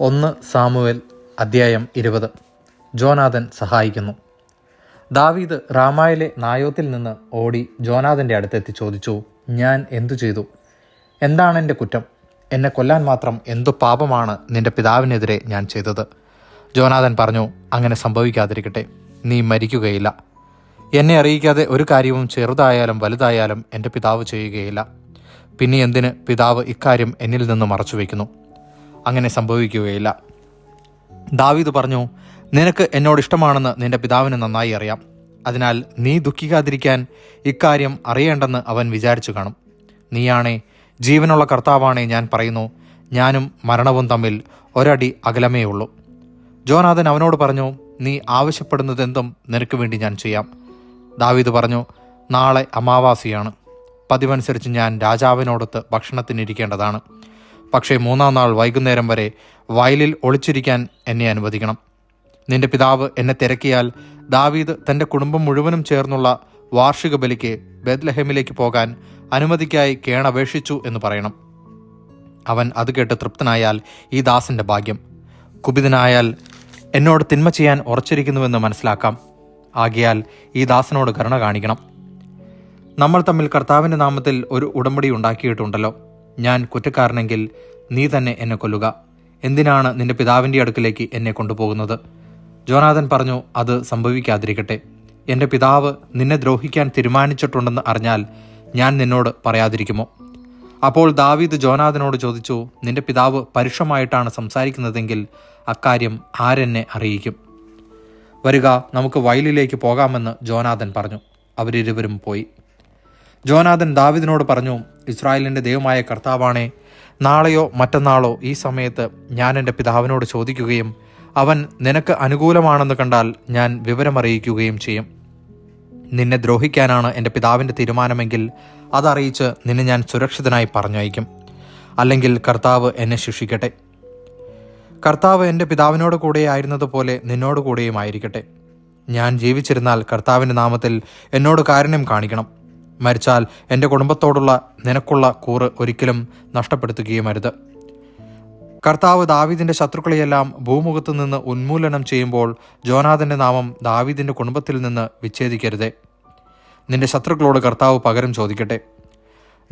ഒന്ന് സാമുവേൽ അദ്ധ്യായം ഇരുപത്. ജോനാഥൻ സഹായിക്കുന്നു. ദാവീദ് റാമായിലെ നായോത്തിൽ നിന്ന് ഓടി ജോനാഥന്റെ അടുത്തെത്തി ചോദിച്ചു ഞാൻ എന്തു ചെയ്തു? എന്താണ് എന്റെ കുറ്റം? എന്നെ കൊല്ലാൻ മാത്രം എന്തു പാപമാണ് നിന്റെ പിതാവിനെതിരെ ഞാൻ ചെയ്തത്? ജോനാഥൻ പറഞ്ഞു അങ്ങനെ സംഭവിക്കാതിരിക്കട്ടെ നീ മരിക്കുകയില്ല. എന്നെ അറിയിക്കാതെ ഒരു കാര്യവും ചെറുതായാലും വലുതായാലും എന്റെ പിതാവ് ചെയ്യുകയില്ല. പിന്നെ എന്തിന് പിതാവ് ഇക്കാര്യം എന്നിൽ നിന്ന് മറച്ചു വയ്ക്കുന്നു അങ്ങനെ സംഭവിക്കുകയില്ല. ദാവീദ് പറഞ്ഞു നിനക്ക് എന്നോട് ഇഷ്ടമാണെന്ന് നിന്റെ പിതാവിന് നന്നായി അറിയാം. അതിനാൽ നീ ദുഃഖിക്കാതിരിക്കാൻ ഇക്കാര്യം അറിയേണ്ടെന്ന് അവൻ വിചാരിച്ചു കാണും. നീയാണേ ജീവനുള്ള കർത്താവാണേ ഞാൻ പറയുന്നു. ഞാനും മരണവും തമ്മിൽ ഒരടി അകലമേ ഉള്ളൂ. ജോനാഥൻ അവനോട് പറഞ്ഞു നീ ആവശ്യപ്പെടുന്നതെന്തും നിനക്ക് വേണ്ടി ഞാൻ ചെയ്യാം. ദാവീദ് പറഞ്ഞു നാളെ അമാവാസിയാണ്. പതിവനുസരിച്ച് ഞാൻ രാജാവിനോടൊത്ത് ഭക്ഷണത്തിനിരിക്കേണ്ടതാണ്. പക്ഷേ മൂന്നാം നാൾ വൈകുന്നേരം വരെ വയലിൽ ഒളിച്ചിരിക്കാൻ എന്നെ അനുവദിക്കണം. നിന്റെ പിതാവ് എന്നെ തിരക്കിയാൽ ദാവീദ് തന്റെ കുടുംബം മുഴുവനും ചേർന്നുള്ള വാർഷിക ബലിക്ക് ബെത്ലഹേമിലേക്ക് പോകാൻ അനുമതിക്കായി കേണപേക്ഷിച്ചു എന്ന് പറയണം. അവൻ അത് കേട്ട് തൃപ്തനായാൽ ഈ ദാസന്റെ ഭാഗ്യം. കുപിതനായാൽ എന്നോട് തിന്മ ചെയ്യാൻ ഉറച്ചിരിക്കുന്നുവെന്ന് മനസ്സിലാക്കാം. ആകിയാൽ ഈ ദാസനോട് കരുണ കാണിക്കണം. നമ്മൾ തമ്മിൽ കർത്താവിന്റെ നാമത്തിൽ ഒരു ഉടമ്പടി ഉണ്ടാക്കിയിട്ടുണ്ടല്ലോ. ഞാൻ കുറ്റക്കാരനെങ്കിൽ നീ തന്നെ എന്നെ കൊല്ലുക. എന്തിനാണ് നിന്റെ പിതാവിന്റെ അടുക്കിലേക്ക് എന്നെ കൊണ്ടുപോകുന്നത്? ജോനാഥൻ പറഞ്ഞു അത് സംഭവിക്കാതിരിക്കട്ടെ. എന്റെ പിതാവ് നിന്നെ ദ്രോഹിക്കാൻ തീരുമാനിച്ചിട്ടുണ്ടെന്ന് അറിഞ്ഞാൽ ഞാൻ നിന്നോട് പറയാതിരിക്കുമോ? അപ്പോൾ ദാവീദ് ജോനാഥനോട് ചോദിച്ചു നിന്റെ പിതാവ് പരുഷമായിട്ടാണ് സംസാരിക്കുന്നതെങ്കിൽ അക്കാര്യം ആരെന്നെ അറിയിക്കും? വരിക നമുക്ക് വയലിലേക്ക് പോകാമെന്ന് ജോനാഥൻ പറഞ്ഞു. അവരിരുവരും പോയി. ജോനാഥൻ ദാവിദിനോട് പറഞ്ഞു ഇസ്രായേലിന്റെ ദൈവമായ കർത്താവാണേ നാളെയോ മറ്റന്നാളോ ഈ സമയത്ത് ഞാൻ എന്റെ പിതാവിനോട് ചോദിക്കുകയും അവൻ നിനക്ക് അനുകൂലമാണെന്ന് കണ്ടാൽ ഞാൻ വിവരമറിയിക്കുകയും ചെയ്യും. നിന്നെ ദ്രോഹിക്കാനാണ് എന്റെ പിതാവിന്റെ തീരുമാനമെങ്കിൽ അതറിയിച്ച് നിന്നെ ഞാൻ സുരക്ഷിതനായി പറഞ്ഞയക്കും. അല്ലെങ്കിൽ കർത്താവ് എന്നെ ശിക്ഷിക്കട്ടെ. കർത്താവ് എന്റെ പിതാവിനോട് കൂടെ ആയിരുന്നതുപോലെ നിന്നോട് കൂടെയും ആയിരിക്കട്ടെ. ഞാൻ ജീവിച്ചിരുന്നാൽ കർത്താവിന്റെ നാമത്തിൽ എന്നോട് കാരുണ്യം കാണിക്കണം. മരിച്ചാൽ എന്റെ കുടുംബത്തോടുള്ള നിനക്കുള്ള കൂറ് ഒരിക്കലും നഷ്ടപ്പെടുത്തുകയുമരുത്. കർത്താവ് ദാവീദിന്റെ ശത്രുക്കളെയെല്ലാം ഭൂമുഖത്തു നിന്ന് ഉന്മൂലനം ചെയ്യുമ്പോൾ ജോനാഥന്റെ നാമം ദാവീദിന്റെ കുടുംബത്തിൽ നിന്ന് വിച്ഛേദിക്കരുതേ. നിന്റെ ശത്രുക്കളോട് കർത്താവ് പകരം ചോദിക്കട്ടെ.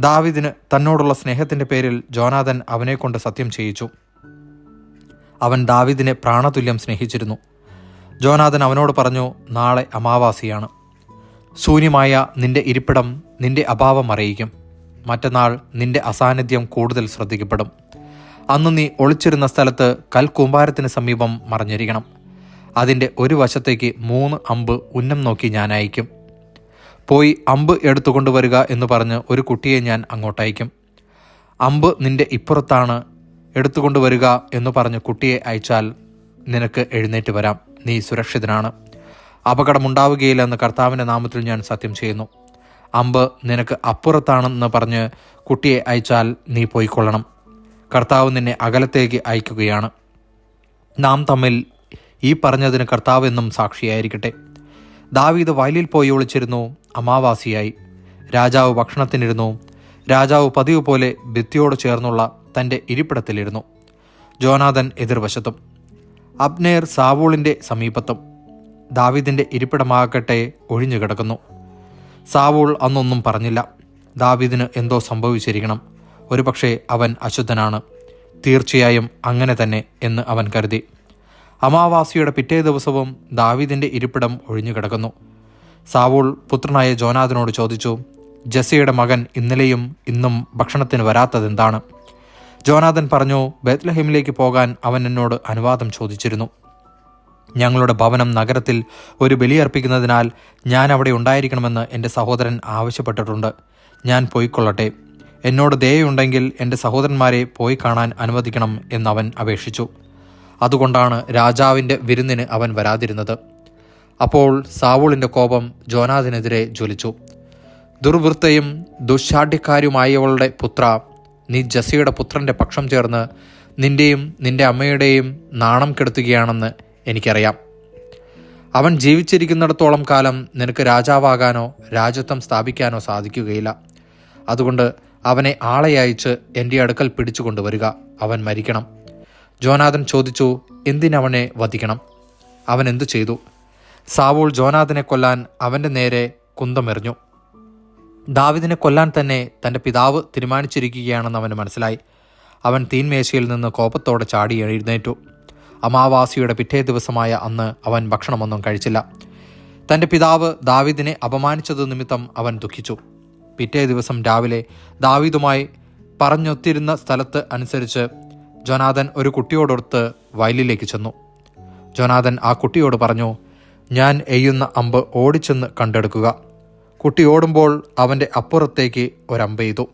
ദാവീദിന് തന്നോടുള്ള സ്നേഹത്തിന്റെ പേരിൽ ജോനാഥൻ അവനെക്കൊണ്ട് സത്യം ചെയ്യിച്ചു. അവൻ ദാവീദിനെ പ്രാണതുല്യം സ്നേഹിച്ചിരുന്നു. ജോനാഥൻ അവനോട് പറഞ്ഞു നാളെ അമാവാസിയാണ്. ശൂന്യമായ നിന്റെ ഇരിപ്പിടം നിന്റെ അഭാവം അറിയിക്കും. മറ്റന്നാൾ നിന്റെ അസാന്നിധ്യം കൂടുതൽ ശ്രദ്ധിക്കപ്പെടും. അന്ന് നീ ഒളിച്ചിരുന്ന സ്ഥലത്ത് കൽക്കൂമ്പാരത്തിന് സമീപം മറഞ്ഞിരിക്കണം. അതിന്റെ ഒരു വശത്തേക്ക് മൂന്ന് അമ്പ് ഉന്നം നോക്കി ഞാൻ അയക്കും. പോയി അമ്പ് എടുത്തുകൊണ്ടുവരിക എന്ന് പറഞ്ഞ് ഒരു കുട്ടിയെ ഞാൻ അങ്ങോട്ടയക്കും അമ്പ് നിന്റെ ഇപ്പുറത്താണ് എടുത്തുകൊണ്ടുവരിക എന്ന് പറഞ്ഞ് കുട്ടിയെ അയച്ചാൽ നിനക്ക് എഴുന്നേറ്റ് വരാം. നീ സുരക്ഷിതനാണ്. അപകടമുണ്ടാവുകയില്ല എന്ന് കർത്താവിന്റെ നാമത്തിൽ ഞാൻ സത്യം ചെയ്യുന്നു. അമ്പ് നിനക്ക് അപ്പുറത്താണെന്ന് പറഞ്ഞ് കുട്ടിയെ അയച്ചാൽ നീ പോയിക്കൊള്ളണം. കർത്താവ് നിന്നെ അകലത്തേക്ക് അയക്കുകയാണ്. നാം തമ്മിൽ ഈ പറഞ്ഞതിന് കർത്താവ് എന്നും സാക്ഷിയായിരിക്കട്ടെ. ദാവീദ് വയലിൽ പോയി ഒളിച്ചിരുന്നു അമാവാസിയായി. രാജാവ് ഭക്ഷണത്തിനിരുന്നു രാജാവ് പതിവ് പോലെ ഭിത്തിയോട് ചേർന്നുള്ള തന്റെ ഇരിപ്പിടത്തിലിരുന്നു. ജോനാഥൻ എതിർവശത്തും. അബ്നേർ സാവൂളിന്റെ സമീപത്തും. ദാവീദിന്റെ ഇരിപ്പിടമാകട്ടെ ഒഴിഞ്ഞു കിടക്കുന്നു. സാവൂൾ അന്നൊന്നും പറഞ്ഞില്ല. ദാവീദിന് എന്തോ സംഭവിച്ചിരിക്കണം. ഒരുപക്ഷെ അവൻ അശുദ്ധനാണ്. തീർച്ചയായും അങ്ങനെ തന്നെ എന്ന് അവൻ കരുതി. അമാവാസിയുടെ പിറ്റേ ദിവസവും ദാവീദിന്റെ ഇരിപ്പിടം ഒഴിഞ്ഞു കിടക്കുന്നു. സാവൂൾ പുത്രനായ ജോനാഥനോട് ചോദിച്ചു ജസിയുടെ മകൻ ഇന്നലെയും ഇന്നും ഭക്ഷണത്തിന് വരാത്തതെന്താണ്? ജോനാഥൻ പറഞ്ഞു ബേത്ലഹേമിലേക്ക് പോകാൻ അവൻ എന്നോട് അനുവാദം ചോദിച്ചിരുന്നു. ഞങ്ങളുടെ ഭവനം നഗരത്തിൽ ഒരു ബലിയർപ്പിക്കുന്നതിനാൽ ഞാൻ അവിടെ ഉണ്ടായിരിക്കണമെന്ന് എന്റെ സഹോദരൻ ആവശ്യപ്പെട്ടിട്ടുണ്ട്. ഞാൻ പോയിക്കൊള്ളട്ടെ. എന്നോട് ദയുണ്ടെങ്കിൽ എന്റെ സഹോദരന്മാരെ പോയി കാണാൻ അനുവദിക്കണം എന്നവൻ അപേക്ഷിച്ചു. അതുകൊണ്ടാണ് രാജാവിന്റെ വിരുന്നിന് അവൻ വരാതിരുന്നത്. അപ്പോൾ സാവൂളിന്റെ കോപം ജോനാഥിനെതിരെ ജ്വലിച്ചു. ദുർവൃത്തയും ദുശാഠ്യക്കാരുമായവളുടെ പുത്ര നീ ജസിയുടെ പുത്രന്റെ പക്ഷം ചേർന്ന് നിന്റെയും നിന്റെ അമ്മയുടെയും നാണം കെടുത്തുകയാണെന്ന് എനിക്കറിയാം. അവൻ ജീവിച്ചിരിക്കുന്നിടത്തോളം കാലം നിനക്ക് രാജാവാകാനോ രാജ്യത്വം സ്ഥാപിക്കാനോ സാധിക്കുകയില്ല. അതുകൊണ്ട് അവനെ ആളെ അയച്ച് എന്റെ അടുക്കൽ പിടിച്ചു കൊണ്ടുവരിക. അവൻ മരിക്കണം. ജോനാഥൻ ചോദിച്ചു എന്തിനവനെ വധിക്കണം? അവൻ എന്തു ചെയ്തു? സാവൂൾ ജോനാഥനെ കൊല്ലാൻ അവന്റെ നേരെ കുന്തമെറിഞ്ഞു. ദാവിദിനെ കൊല്ലാൻ തന്നെ തന്റെ പിതാവ് തീരുമാനിച്ചിരിക്കുകയാണെന്ന് അവന് മനസ്സിലായി. അവൻ തീൻമേശയിൽ നിന്ന് കോപത്തോടെ ചാടി എഴുന്നേറ്റു. അമാവാസിയുടെ പിറ്റേ ദിവസമായ അന്ന് അവൻ ഭക്ഷണമൊന്നും കഴിച്ചില്ല. തന്റെ പിതാവ് ദാവിദിനെ അപമാനിച്ചത് നിമിത്തം അവൻ ദുഃഖിച്ചു. പിറ്റേ ദിവസം രാവിലെ ദാവീദുമായി പറഞ്ഞൊത്തിരുന്ന സ്ഥലത്ത് അനുസരിച്ച് ജോനാഥൻ ഒരു കുട്ടിയോടൊത്ത് വയലിലേക്ക് ചെന്നു. ജോനാഥൻ ആ കുട്ടിയോട് പറഞ്ഞു ഞാൻ എയ്യുന്ന അമ്പ് ഓടിച്ചെന്ന് കണ്ടെടുക്കുക. കുട്ടി ഓടുമ്പോൾ അവന്റെ അപ്പുറത്തേക്ക് ഒരമ്പ് എയ്തു.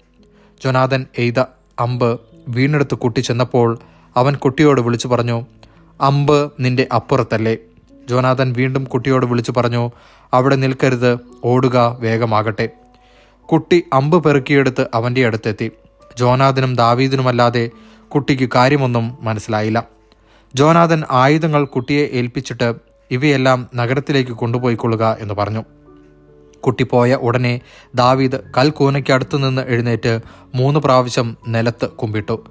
ജോനാഥൻ എയ്ത അമ്പ് വീണെടുത്ത് കുട്ടി ചെന്നപ്പോൾ അവൻ കുട്ടിയോട് വിളിച്ചു പറഞ്ഞു അമ്പ് നിന്റെ അപ്പുറത്തല്ലേ? ജോനാഥൻ വീണ്ടും കുട്ടിയോട് വിളിച്ചു പറഞ്ഞു അവിടെ നിൽക്കരുത് ഓടുക വേഗമാകട്ടെ. കുട്ടി അമ്പ് പെറുക്കിയെടുത്ത് അവന്റെ അടുത്തെത്തി. ജോനാഥനും ദാവീദിനുമല്ലാതെ കുട്ടിക്ക് കാര്യമൊന്നും മനസ്സിലായില്ല. ജോനാഥൻ ആയുധങ്ങൾ കുട്ടിയെ ഏൽപ്പിച്ചിട്ട് ഇവയെല്ലാം നഗരത്തിലേക്ക് കൊണ്ടുപോയിക്കൊള്ളുക എന്ന് പറഞ്ഞു. കുട്ടി പോയ ഉടനെ ദാവീദ് കൽക്കൂനയ്ക്കടുത്തു നിന്ന് എഴുന്നേറ്റ് മൂന്ന് പ്രാവശ്യം നിലത്ത് കുമ്പിട്ടു.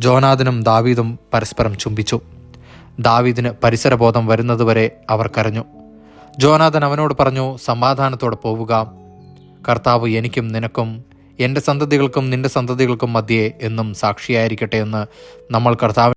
ജോനാഥനും ദാവീദും പരസ്പരം ചുംബിച്ചു. ദാവീദിന് പരിസരബോധം വരുന്നതുവരെ അവർ കരഞ്ഞു. ജോനാഥൻ അവനോട് പറഞ്ഞു സമാധാനത്തോടെ പോവുക. കർത്താവ് എനിക്കും നിനക്കും എന്റെ സന്തതികൾക്കും നിന്റെ സന്തതികൾക്കും മധ്യേ എന്നും സാക്ഷിയായിരിക്കട്ടെ എന്ന് നമ്മൾ കർത്താവ്